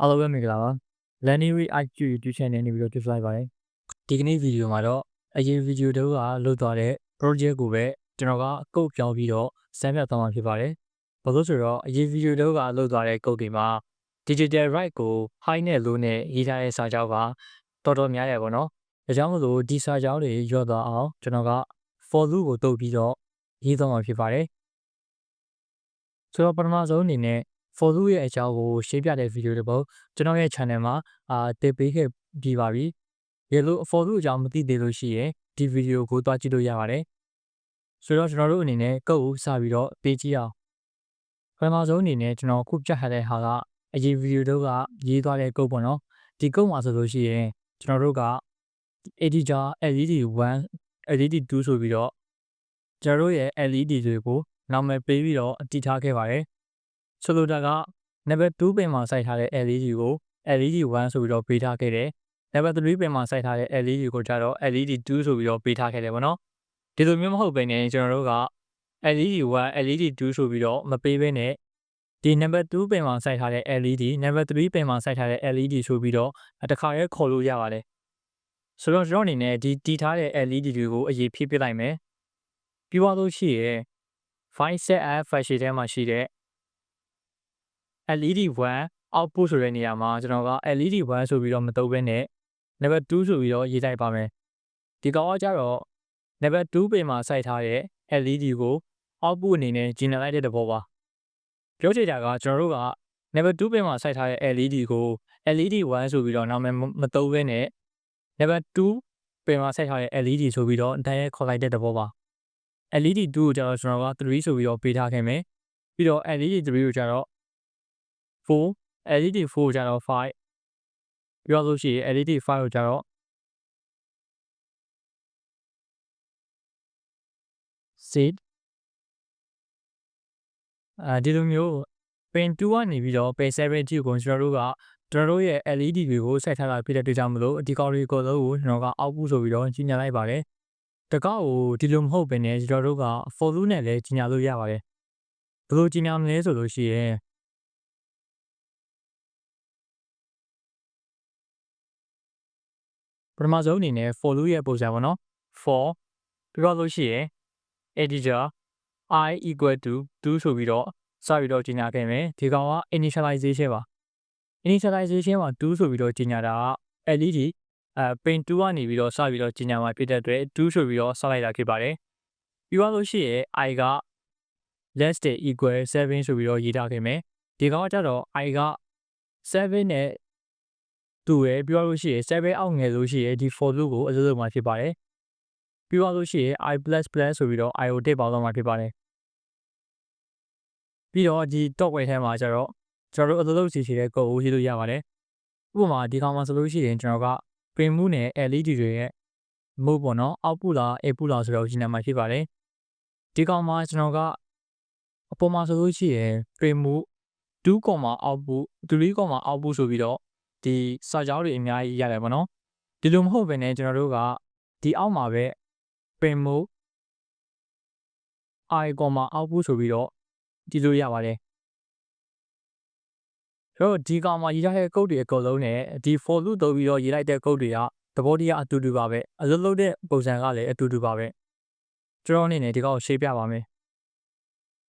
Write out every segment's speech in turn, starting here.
အားလုံးပဲမင်္ဂလာပါ Lenny IQ YouTube channel နေပြီးတော့ကြိုဆိုလိုက်ပါတယ်ဒီကနေ့ဗီဒီယိုမှာတော့အရင်ဗီဒီယိုတုန်းကလုပ်သွားတဲ့ project ကိုပဲကျွန်တော်ကကုတ်ပြောင်းပြီးတော့စမ်းပြသွားမှာဖြစ်ပါတယ်ဘာလို့ဆိုတော့အရင်ဗီဒီယိုတုန်းကလုပ်သွားတဲ့ကုတ်တွေမှာ digital right ကို high နဲ့ low နဲ့ရေးထားတဲ့စာကြောင်းကတော်တော်များတယ်ပေါ့နော်ဒါကြောင့်မလို့ဒီစာကြောင်းတွေရော့သွားအောင်ကျွန်တော်က for loop ကိုတုပ်ပြီးတော့ရေးသွားမှာဖြစ်ပါတယ်ဆိုတော့ပထမဆုံးအနေနဲ့ for loop ရဲ့အကြောင်းကိုရှင်းပြတဲ့ဗီဒီယိုတစ်ပုဒ်ကျွန်တော်ရဲ့ channel မှာအာတင်ပေးခဲ့ပြီးပါပြီ။ရေလို့ for loop အကြောင်းမသိသေးလို့ရှိရင်ဒီဗီဒီယိုကိုတွားကြည့်လို့ရပါတယ်။ဆိုတော့ကျွန်တော်တို့အနေနဲ့ကုတ်ကိုစပြီးတော့ပေးကြည့်အောင်။ပထမဆုံးအနေနဲ့ကျွန်တော်ခုပြထားတဲ့ဟာကအရင်ဗီဒီယိုတို့ကရေးသွားတဲ့ကုတ်ပေါ့နော်။ဒီကုတ်မှာဆိုလို့ရှိရင်ကျွန်တော်တို့က editor LED 1 LED 2 ဆိုပြီးတော့ကျွန်တော်တို့ရဲ့ LED တွေကိုနာမည်ပေးပြီးတော့တည်ထားခဲ့ပါတယ်။ ဆိုလိုတာက number 2ပင်မှာစိုက်ထားတဲ့ LED ကို LED 1ဆိုပြီးတော့ပေးထားခဲ့တယ်။ number 3ပင်မှာစိုက်ထားတဲ့ LED ကိုကျတော့ LED 2ဆိုပြီးတော့ပေးထားခဲ့တယ်ပေါ့နော်။ဒီလိုမျိုးမဟုတ်ဘဲနဲ့ကျွန်တော်တို့က LED 1 LED 2ဆိုပြီးတော့မပေးဘဲနဲ့ဒီ number 2ပင်မှာစိုက်ထားတဲ့ LED number 3ပင်မှာစိုက်ထားတဲ့ LED ဆိုပြီးတော့တခါရဲခေါ်လို့ရပါတယ်။ဆိုတော့ကျွန်တော်အနေနဲ့ဒီတီးထားတဲ့ LED တွေကိုအရေးဖြည့်ပြလိုက်မယ်။ပြီးသွားလို့ရှိရင် file set app function ထဲမှာရှိတဲ့ LED 1 output ဆိုတဲ့နေရာမှာကျွန်တော်က LED 1 ဆိုပြီးတော့မသုံးဘဲနဲ့ level 2ဆိုပြီးတော့ရေးလိုက်ပါမယ်ဒီကောင်ကကြတော့ level 2ပေမှာစိုက်ထားတဲ့ LED ကို output အနေနဲ့ဂျင်နယ်လိုက်တဲ့သဘောပါပြောချင်တာကကျွန်တော်တို့က level 2ပေမှာစိုက်ထားတဲ့ LED ကို LED 1 ဆိုပြီးတော့နာမည်မသုံးဘဲနဲ့ level 2ပေမှာစိုက်ထားတဲ့ LED ဆိုပြီးတော့တန်းရဲခေါ်လိုက်တဲ့သဘောပါ LED 2 ကိုကျတော့ကျွန်တော်က3ဆိုပြီးတော့ပေးထားခဲ့မယ်ပြီးတော့ LED 3 ကိုကျတော့ 4 LED 4ကိုကျတော့5ပြောလို့ရှိရင် LED 5ကိုကျတော့6အဲဒီလိုမျိုး pin 2ကနေပြီးတော့ pin 7အထိကိုကျွန်တော်တို့ကကျွန်တော်တို့ရဲ့ LED တွေကိုစိုက်ထားတာဖြစ်တဲ့အတွက်ကြောင့်မလို့ဒီကောင်တွေအကုန်လုံးကိုကျွန်တော်က output ဆိုပြီးတော့ကြီးညာလိုက်ပါတယ်တကောက်ကိုဒီလိုမဟုတ်ဘဲနဲ့ကျွန်တော်တို့က for loop နဲ့လည်းကြီးညာလို့ရပါတယ်ဘယ်လိုကြီးညာမလဲဆိုလို့ရှိရင် ပထမဆုံးအနေနဲ့ for loop ရဲ့ပုံစံပေါ့နော် for ပြီးတော့လို့ရှိရင် editor i equal to 2ဆိုပြီးတော့စပြီးတော့ကြီးညာခဲ့မယ်ဒီကောင်က initialization ပါ initialization မှာ2ဆိုပြီးတော့ကြီးညာတာက LED အဲ pin 2ကနေပြီးတော့စပြီးတော့ကြီးညာမှာဖြစ်တဲ့အတွက်2ဆိုပြီးတော့စလိုက်တာဖြစ်ပါတယ်ပြီးတော့လို့ရှိရင် i က less than equal 7ဆိုပြီးတော့ရေးထားခဲ့မယ်ဒီကောင်ကကြတော့ i က7နဲ့ တူရယ်ပြောလို့ရှိရင်7အောက်ငယ်လို့ရှိရင်ဒီ for loop ကိုအစိုးရမှာဖြစ်ပါတယ်ပြီးတော့လို့ရှိရင် i++ ဆိုပြီးတော့ i ကိုတစ်ပေါင်းတော့မှာဖြစ်ပါတယ်ပြီးတော့ဒီ top way ထဲမှာကျတော့ကျွန်တော်တို့အလုပ်လုပ်စီစီတဲ့ code ကိုရေးလို့ရပါတယ်ဥပမာဒီကောင်မှာဆိုလို့ရှိရင်ကျွန်တော်က pin မှုနဲ့ LED တွေရဲ့ mode ပေါ့နော် output လား input လားဆိုတော့ရှင်းနေမှာဖြစ်ပါတယ်ဒီကောင်မှာကျွန်တော်ကအပေါ်မှာဆိုလို့ရှိရင် pin မှု2 output 3 output ဆိုပြီးတော့ ဒီစာကြောင်းတွေအများကြီးရတယ်ပေါ့နော်ဒီလိုမဟုတ်ဘဲနဲ့ကျွန်တော်တို့ကဒီအောက်မှာပဲပင်မို့ i, output ဆိုပြီးတော့ဒီလိုရပါတယ်ဆိုတော့ဒီကောင်မှာရေးထားတဲ့ code တွေအကုန်လုံးနဲ့ဒီ for loop သုံးပြီးတော့ရေးလိုက်တဲ့ code တွေကသဘောတရားအတူတူပါပဲအလုပ်လုပ်တဲ့ပုံစံကလည်းအတူတူပါပဲကျွန်တော်အနေနဲ့ဒီကောင်ကိုရှင်းပြပါမယ်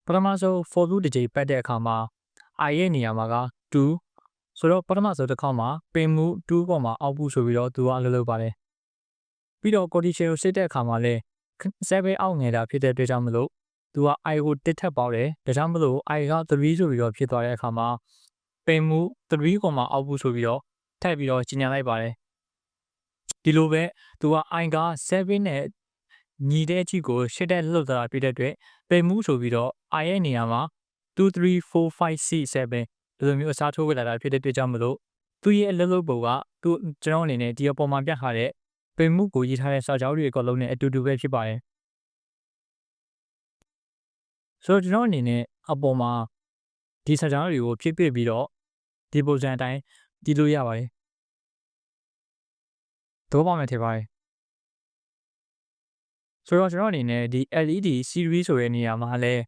ပထမဆုံး for loop တစ်ကြိမ်ပတ်တဲ့အခါမှာ i ရဲ့နေရာမှာက2 ဆိုတော့ပထမဆုံးတစ်ခေါက်မှာပင်မှု2ပေါ်မှာအောက်ဘူးဆိုပြီးတော့သူကအလုပ်လုပ်ပါတယ်ပြီးတော့ condition ကိုစစ်တဲ့အခါမှာလည်း7အောက်ငယ်တာဖြစ်တဲ့အတွက်ကြောင့်မလို့သူက i ကိုတစ်ထပ်ပေါက်တယ်ဒါကြောင့်မလို့ i က3ဆိုပြီးတော့ဖြစ်သွားတဲ့အခါမှာပင်မှု3ပေါ်မှာအောက်ဘူးဆိုပြီးတော့ထပ်ပြီးတော့ကြီးညာလိုက်ပါတယ်ဒီလိုပဲသူက i က7နဲ့ညီတဲ့အချိန်ကိုရှစ်တဲ့လှုပ်သွားတာဖြစ်တဲ့အတွက်ပင်မှုဆိုပြီးတော့ i ရဲ့နေရာမှာ2 3 4 5 6 7 ဒီလိုမျိုးအစားထိုးဝေလာတာဖြစ်တဲ့အတွက်ကြောင့်မလို့သူ့ရဲ့အလုပ်လုပ်ပုံကသူ့ကျွန်တော်အနေနဲ့ဒီအပေါ်မှာပြထားတဲ့ပင်မှုကိုရေးထားတဲ့စာကြောင်းတွေအကုန်လုံးနဲ့အတူတူပဲဖြစ်ပါတယ်ဆိုတော့ကျွန်တော်အနေနဲ့အပေါ်မှာဒီစာကြောင်းတွေကိုဖြည့်ပြပြီးတော့ဒီပုံစံအတိုင်းဒီလိုရပါတယ်တော့ပါမယ်ထင်ပါတယ်ဆိုတော့ကျွန်တော်အနေနဲ့ဒီ LED series ဆိုတဲ့နေရာမှာလည်း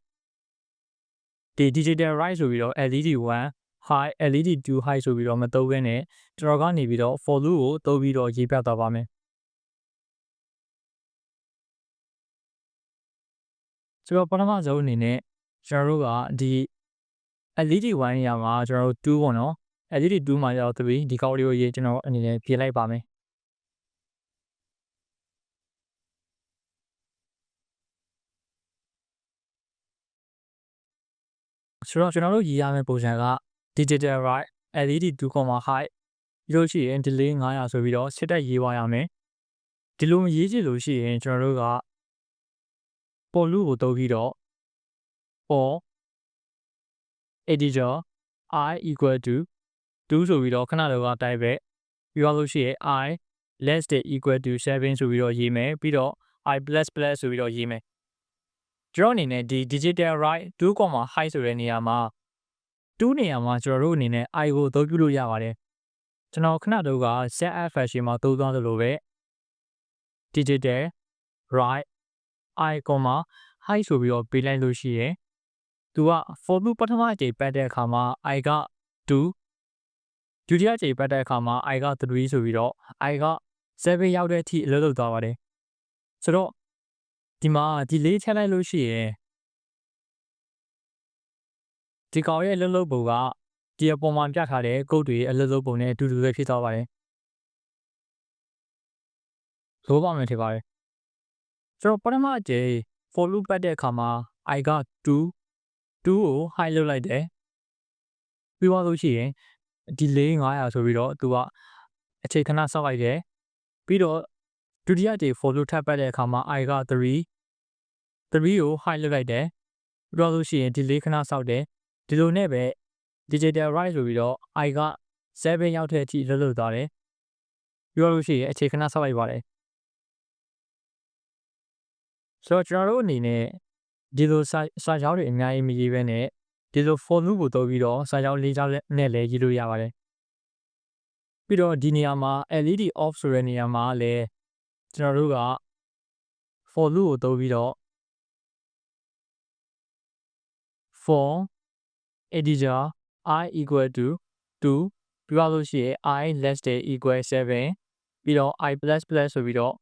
ဒီ digital right ဆိုပြီးတော့ LED 1 high LED to high ဆိုပြီးတော့မသုံးဘဲနဲ့ကျွန်တော်ကနေပြီးတော့ for loop ကိုသုံးပြီးတော့ရေးပြသွားပါမယ်ဆိုတော့ပထမဆုံးအနေနဲ့ကျွန်တော်တို့ကဒီ LED 1နေရာမှာကျွန်တော်တို့2ပေါ့နော် LED 2မှာရောက်3ဒီကောက်လေးကိုရေးကျွန်တော်အနေနဲ့ပြင်လိုက်ပါမယ်ဆိုတော့ကျွန်တော်တို့ရေးရမယ့်ပုံစံက digital right LED 2, high ပြီးလို့ရှိရင် delay 900ဆိုပြီးတော့စစ်တက်ရေးသွားရမယ်ဒီလိုမရေးချင်လို့ရှိရင်ကျွန်တော်တို့ကပေါ်လူကိုတုံးပြီးတော့ for editor i equal to 2ဆိုပြီးတော့ခဏလောကတိုက်ပဲပြီးတော့လို့ရှိရင် i less than equal to 7ဆိုပြီးတော့ရေးမယ်ပြီးတော့ i plus plus ဆိုပြီးတော့ရေးမယ်ကျွန်တော်အနေနဲ့ဒီ digital right 2, high ဆိုတဲ့နေရာမှာ 2နေရာမှာကျွန်တော်တို့အနေနဲ့ i ကိုအသုံးပြုလို့ရပါတယ်ကျွန်တော်ခဏတော့က set app fashion မှာသုံးသွားသလိုပဲ digital right i, high ဆိုပြီးတော့ပေးလိုက်လို့ရှိရင်သူက for loop ပထမအကြိမ်ပတ်တဲ့အခါမှာ i က2ဒုတိယအကြိမ်ပတ်တဲ့အခါမှာ i က3ဆိုပြီးတော့ i က7ရောက်တဲ့အထိအလုပ်လုပ်သွားပါတယ်ဆိုတော့ဒီမှာဒီလေးထည့်လိုက်လို့ရှိရင် ဒီကောင်ရဲ့အလုပ်လုပ်ပုံကဒီအပေါ်မှာပြထားတဲ့ကုတ်တွေအလုပ်လုပ်ပုံနဲ့အတူတူပဲဖြစ်သွားပါတယ်လိုပါမယ်ထင်ပါတယ်ဆိုတော့ပထမအကြိမ် for loop ပတ်တဲ့အခါမှာ i က2 2ကို high လုပ်လိုက်တယ်ပြီးသွားလို့ရှိရင် delay 900ဆိုပြီးတော့သူကအချိန်ခဏစောက်လိုက်တယ်ပြီးတော့ဒုတိယအကြိမ် for loop ထပ်ပတ်တဲ့အခါမှာ i က3 3ကို high လုပ်လိုက်တယ်ပြီးတော့လို့ရှိရင် delay ခဏစောက်တယ် ဒီလိုနဲ့ပဲ digital right ဆိုပြီးတော့ i က7ရောက်တဲ့အထိလွတ်လွတ်သွားတယ်ပြီးတော့လို့ရှိရင်အခြေခဏဆောက်လိုက်ပါတယ်ဆိုတော့ကျွန်တော်တို့အနေနဲ့ဒီလိုစာစာကြောင်းတွေအများကြီးမရေးဘဲနဲ့ဒီလို for loop ကိုသုံးပြီးတော့စာကြောင်းလေးကြောင်းနဲ့လည်းရေးလို့ရပါတယ်ပြီးတော့ဒီနေရာမှာ LED off ဆိုတဲ့နေရာမှာလည်းကျွန်တော်တို့က for loop ကိုသုံးပြီးတော့ for editor i equal to 2ပြီးတော့လို့ရှိရင် i less than equal 7ပြီးတော့ i plus plus ဆိုပြီးတော့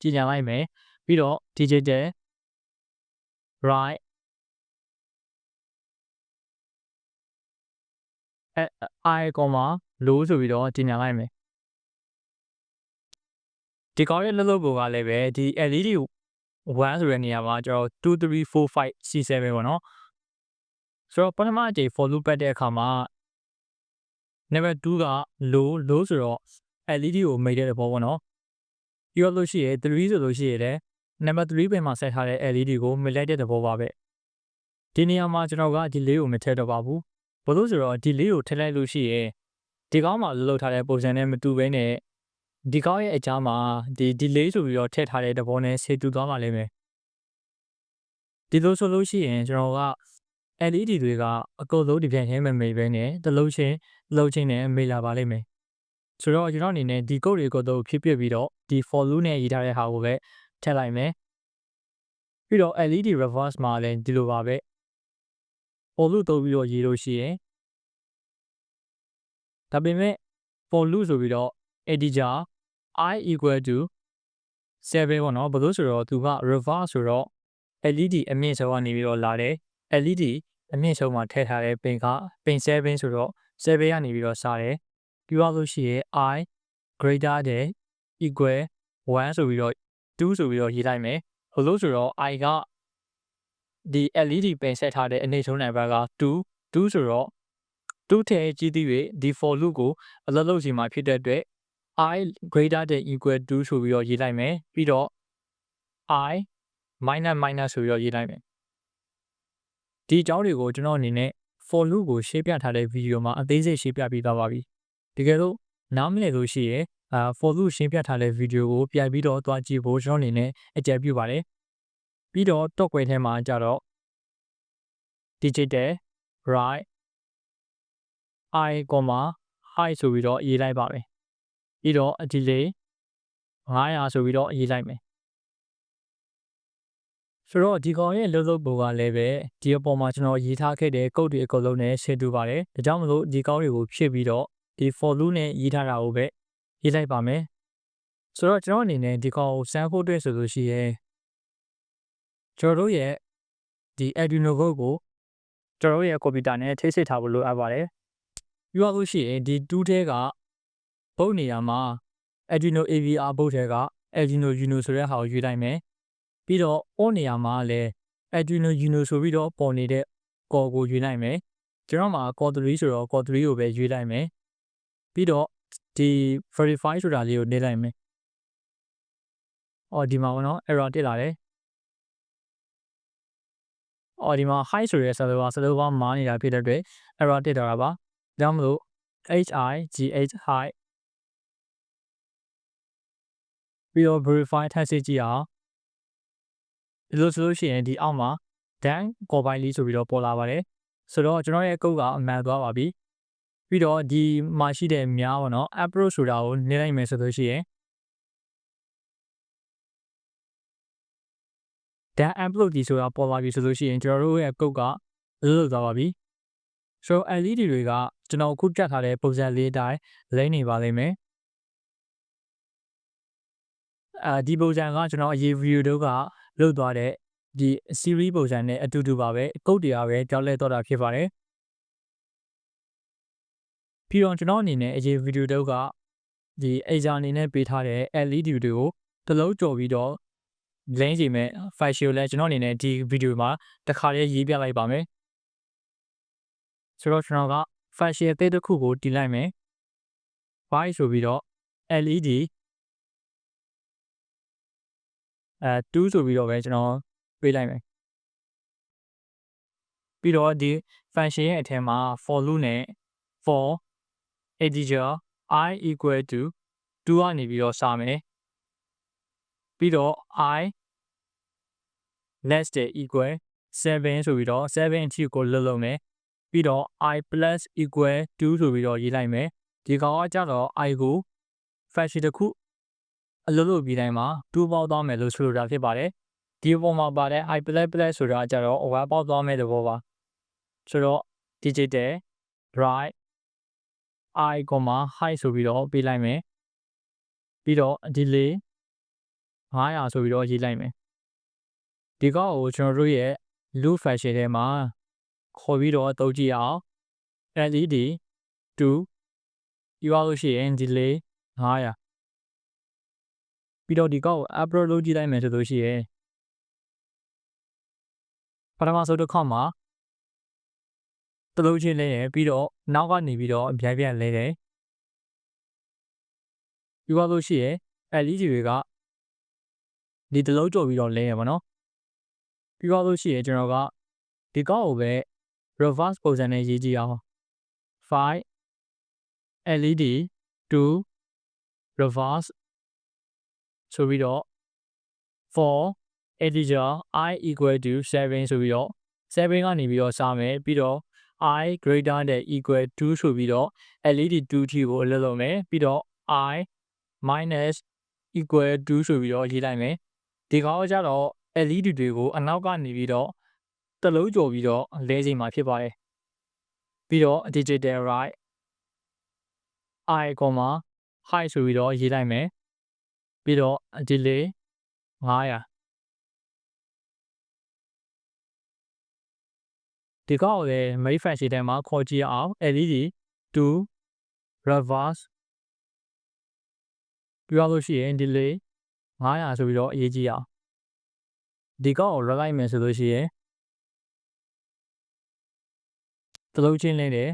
ကြည်ညာလိုက်မယ်ပြီးတော့ digital right i, low ဆိုပြီးတော့ကြီးညာလိုက်မယ်ဒီကောင်းရဲ့လှုပ်လှုပ်ပုံကလည်းပဲဒီ LED 1ဆိုတဲ့နေရာမှာကျွန်တော်2 3 4 5 C7 ပေါ့နော် ဆိုတော့ပထမအကြိမ် for loop ပတ်တဲ့အခါမှာ number 2က low low ဆိုတော့ LED ကိုမိတ်တဲ့ဘောပေါ့နော်ပြီးတော့လို့ရှိရင်3ဆိုလို့ရှိရင်လည်း number 3ပင်မှာဆက်ထားတဲ့ LED ကိုမိတ်လိုက်တဲ့သဘောပါပဲဒီနေရာမှာကျွန်တော်ကဒီလေးကိုမထည့်တော့ပါဘူးဘာလို့ဆိုတော့ဒီလေးကိုထည့်လိုက်လို့ရှိရင်ဒီကောင်းမှာလှုပ်ထားတဲ့ပုံစံနဲ့မတူဘဲနဲ့ဒီကောင်းရဲ့အကြားမှာဒီဒီလေးဆိုပြီးတော့ထည့်ထားတဲ့သဘောနဲ့ဆေးတူသွားပါလိမ့်မယ်ဒီလိုဆိုလို့ရှိရင်ကျွန်တော်က LED တွေကအကုတ်လုံးဒီပြန်ချင်းမမေ့ပဲနဲ့တလုံးချင်းလုံးချင်းနဲ့မေ့လာပါလိမ့်မယ်ဆိုတော့ကျွန်တော်အနေနဲ့ဒီကုတ်တွေကိုတော့ဖြစ်ပြပြီးတော့ဒီ for loop နဲ့ရေးထားတဲ့ဟာကိုပဲထည့်လိုက်မယ်ပြီးတော့ LED reverse မှာလည်းဒီလိုပါပဲ for loop သုံးပြီးတော့ရေးလို့ရှိရင်ဒါပေမဲ့ for loop ဆိုပြီးတော့ integer i equal to 7ပေါ့နော်ဘာလို့ဆိုတော့သူက reverse ဆိုတော့ LED အမြင့်ဆုံးကနေပြီးတော့လာတယ် LED အမြင့်ဆုံးမှာထည့်ထားတဲ့ပင်ကပင်7ဆိုတော့7ကနေပြီးတော့စားတယ်ပြီးတော့လို့ရှိရင် i greater than equal 1ဆိုပြီးတော့2ဆိုပြီးတော့ရေးလိုက်မယ်ဘလို့ဆိုတော့ i ကဒီ LED ပင်ဆက်ထားတဲ့အနေဆုံးနံပါတ်က2 2ဆိုတော့2ထဲကြီးသည့်၍ဒီ for loop ကိုအလလုံးစီမှာဖြစ်တဲ့အတွက် i greater than equal to ဆိုပြီးတော့ရေးလိုက်မယ်ပြီးတော့ i minus minus ဆိုပြီးတော့ရေးလိုက်မယ် ဒီအကြောင်းတွေကိုကျွန်တော်အနေနဲ့ for loop ကိုရှင်းပြထားတဲ့ဗီဒီယိုမှာအသေးစိတ်ရှင်းပြပေးသွားပါပြီတကယ်လို့နားမလည်လို့ရှိရင်အာ for loop ရှင်းပြထားတဲ့ဗီဒီယိုကိုပြန်ပြီးတော့သွားကြည့်ဖို့ကျွန်တော်အနေနဲ့အကြံပြုပါတယ်ပြီးတော့ top ကွယ်ထဲမှာကြတော့ digital right i, high ဆိုပြီးတော့ရေးလိုက်ပါမယ်ပြီးတော့ delay 900ဆိုပြီးတော့ရေးလိုက်မယ် ဆိုတော့ဒီကောင်ရဲ့လှုပ်လှုပ်ပုံကလည်းပဲဒီအပေါ်မှာကျွန်တော်ရေးထားခဲ့တဲ့ကုတ်တွေအကုန်လုံးနဲ့ရှင်းတူပါတယ်ဒါကြောင့်မလို့ဒီကောင်တွေကိုဖြည့်ပြီးတော့ဒီ for loop နဲ့ရေးထားတာကိုပဲရေးလိုက်ပါမယ်ဆိုတော့ကျွန်တော်အနေနဲ့ဒီကောင်ကိုစမ်းဖို့အတွက်ဆိုလို့ရှိရင်ကျွန်တော်တို့ရဲ့ဒီ Arduino code ကိုကျွန်တော်တို့ရဲ့ကွန်ပျူတာနဲ့ထိစစ်ထားဖို့လိုအပ်ပါတယ်ပြီးတော့လို့ရှိရင်ဒီ2ထဲကဘုတ်နေရာမှာ Arduino AVR ဘုတ်ထဲက Arduino Uno ဆိုတဲ့ဟာကိုရွေးလိုက်မယ် ပြီးတော့ on နေရာမှာလည်း Arduino Uno ဆိုပြီးတော့ပေါ်နေတဲ့ core ကိုရွေးလိုက်မယ်ကျွန်တော်မှာ core 3ဆိုတော့ core 3ကိုပဲရွေးလိုက်မယ်ပြီးတော့ဒီ verify ဆိုတာလေးကိုနှိပ်လိုက်မယ်အော်ဒီမှာဘောနော် error တက်လာတယ်အော်ဒီမှာ high ဆိုရဲ server server မားနေတာဖြစ်တဲ့အတွက် error တက်တာပါဒါကြောင့်မလို့ high high ပြီးတော့ verify ထပ်စစ်ကြည့်အောင် ဒီလိုဆိုလို့ရှိရင်ဒီအောက်မှာ dan combine ဆိုပြီးတော့ပေါ်လာပါတယ်ဆိုတော့ကျွန်တော်ရဲ့ကုတ်ကအမှန်သွားပါပြီပြီးတော့ဒီမှာရှိတဲ့များပေါ့နော် approach ဆိုတာကိုနှိမ့်လိုက်မယ်ဆိုလို့ရှိရင် dan upload ဒီဆိုတာပေါ်လာပြီဆိုလို့ရှိရင်ကျွန်တော်တို့ရဲ့ကုတ်ကလွတ်သွားပါပြီဆိုတော့ LED တွေကကျွန်တော်အခုတက်ထားတဲ့ပုံစံလေးအတိုင်းလိမ့်နေပါလိမ့်မယ်အဲဒီပုံစံကကျွန်တော်အရေး view တို့က လုတ်သွားတဲ့ဒီ series ပုံစံနဲ့အတူတူပါပဲအကုတ်တရားပဲကြောက်လဲတော့တာဖြစ်ပါတယ်ပြီးတော့ကျွန်တော်အနေနဲ့အရေး video တို့ကဒီ Acer အနေနဲ့ပေးထားတဲ့ LED တွေကိုတလုံးကြော်ပြီးတော့လင်းစီမဲ့ file ကိုလည်းကျွန်တော်အနေနဲ့ဒီ video မှာတစ်ခါလေးရေးပြလိုက်ပါမယ်ဆိုတော့ကျွန်တော်က file အသေးတစ်ခုကိုတင်လိုက်မယ် file ဆိုပြီးတော့ LED အဲ2ဆိုပြီးတော့ပဲကျွန်တော်ပေးလိုက်မယ်ပြီးတော့ဒီ function ရဲ့အထက်မှာ for loop နဲ့ for integer i equal to 2ကနေပြီးတော့စာမယ်ပြီးတော့ i less than equal 7ဆိုပြီးတော့7အထိကိုလွတ်လုံးမယ်ပြီးတော့ i plus equal 2ဆိုပြီးတော့ရေးလိုက်မယ်ဒီကောင်ကကြတော့ i ကို function တစ်ခု အလုပ်လုပ်ပြီးတိုင်းမှာ2ပေါက်သွားမယ်လို့ဆိုလိုတာဖြစ်ပါတယ်ဒီပုံမှာပါတဲ့ i plus plus ဆိုတာကြတော့ over ပေါက်သွားမယ်သဘောပါဆိုတော့ digital right i, high ဆိုပြီးတော့ပေးလိုက်မယ်ပြီးတော့ delay 900ဆိုပြီးတော့ရေးလိုက်မယ်ဒီကောက်ကိုကျွန်တော်တို့ရဲ့ loop function ထဲမှာခေါ်ပြီးတော့တုံးကြည့်အောင် LED 2ပြီးသွားလို့ရှိရင် delay 900 ပြီးတော့ဒီကောက်ကို upload လုပ်ကြည့်လိုက်မယ်ဆိုလို့ရှိရင်ပထမဆုံးတစ်ခါမှာတလုံးချင်းလဲတယ်ပြီးတော့နောက်ကနေပြီးတော့အပြိုင်ပြိုင်လဲတယ်ပြီးသွားလို့ရှိရင် LED တွေကဒီတလုံးကြော်ပြီးတော့လဲရပါတော့ပြီးသွားလို့ရှိရင်ကျွန်တော်ကဒီကောက်ကိုပဲ reverse ပုံစံနဲ့ရေးကြည့်အောင်5 LED 2 reverse ဆိုပြီးတော့4 integer i equal to 7ဆိုပြီးတော့7ကနေပြီးတော့စာမယ်ပြီးတော့ i greater than equal to ဆိုပြီးတော့ led 2 t ကိုအလုပ်လုပ်မယ်ပြီးတော့ i minus equal to ဆိုပြီးတော့ရေးလိုက်မယ်ဒီကောင်ကြတော့ led တွေကိုအနောက်ကနေပြီးတော့တလုံးကြော်ပြီးတော့လဲချိန်မှာဖြစ်ပါတယ်ပြီးတော့ digital right i, high ဆိုပြီးတော့ရေးလိုက်မယ် ပြီးတော့ delay 900ဒီကောက်လည်း main function ထဲမှာခေါ်ကြည့်အောင် LED to reverse ပြောလို့ရှိရင် delay 900ဆိုပြီးတော့အရေးကြီးအောင်ဒီကောက်ကို run လိုက်မယ်ဆိုလို့ရှိရင်တလုံးချင်းလဲတယ်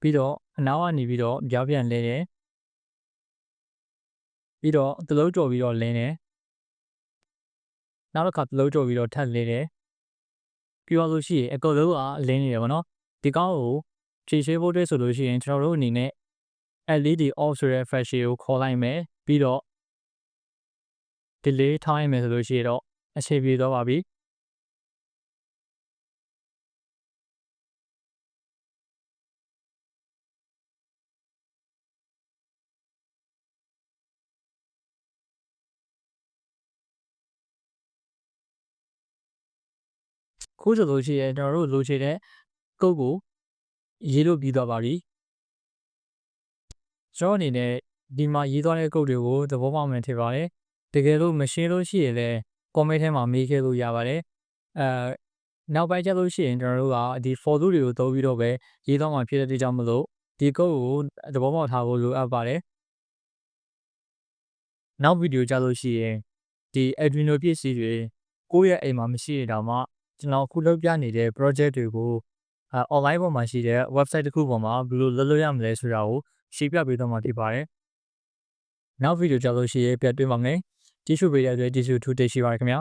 ပြီးတော့အနောက်ကနေပြီးတော့ပြောင်းပြန်လဲတယ် ပြီးတော့တလုံးကြော်ပြီးတော့လင်းတယ်နောက်တစ်ခါတလုံးကြော်ပြီးတော့ထပ်လင်းတယ်ပြီးတော့လို့ရှိရင်အကုတ်လုံးကအလင်းနေတယ်ဗောနော်ဒီကောင်းကိုဖြည့်ရှင်းဖို့အတွက်ဆိုလို့ရှိရင်ကျွန်တော်တို့အနေနဲ့ LED off ဆိုတဲ့ flash ကိုခေါ်လိုက်မယ်ပြီးတော့ delay ထားရမယ်ဆိုလို့ရှိရင်တော့အခြေပြေတော့ပါပြီ ခုဆိုလို့ရှိရင်ကျွန်တော်တို့လိုချင်တဲ့ကုတ်ကိုရေးလို့ပြီးသွားပါပြီကျွန်တော်အနေနဲ့ဒီမှာရေးသွားတဲ့ကုတ်တွေကိုသဘောပေါက်မှန်ထင်ပါတယ်တကယ်လို့မရှင်းလို့ရှိရင်လည်း comment ထဲမှာမေးခဲ့လို့ရပါတယ်အဲနောက်ပိုင်းကျလို့ရှိရင်ကျွန်တော်တို့ကဒီ for loop တွေကိုသုံးပြီးတော့ပဲရေးသွားမှာဖြစ်တဲ့အတွက်ကြောင့်မလို့ဒီကုတ်ကိုသဘောပေါက်ထားဖို့လိုအပ်ပါတယ်နောက်ဗီဒီယိုကြလို့ရှိရင်ဒီ Arduino ပြည့်စည်တွေကိုယ့်ရဲ့အိမ်မှာမရှိရင်တောင်မှ ကျွန်တော်အခုလုပ်ပြနေတဲ့ project တွေကိုအဲ online ပေါ်မှာရှိတဲ့ website တစ်ခုပေါ်မှာဘယ်လိုလုပ်လို့ရမလဲဆိုတာကိုရှင်းပြပေးသွားမှာဖြစ်ပါတယ်နောက်ဗီဒီယိုကြလို့ရှိရင်ပြန်တွေ့ပါမယ်ကြည့်ရှုပေးတဲ့အတွက်ကျေးဇူးထူးတင်ရှိပါတယ်ခင်ဗျာ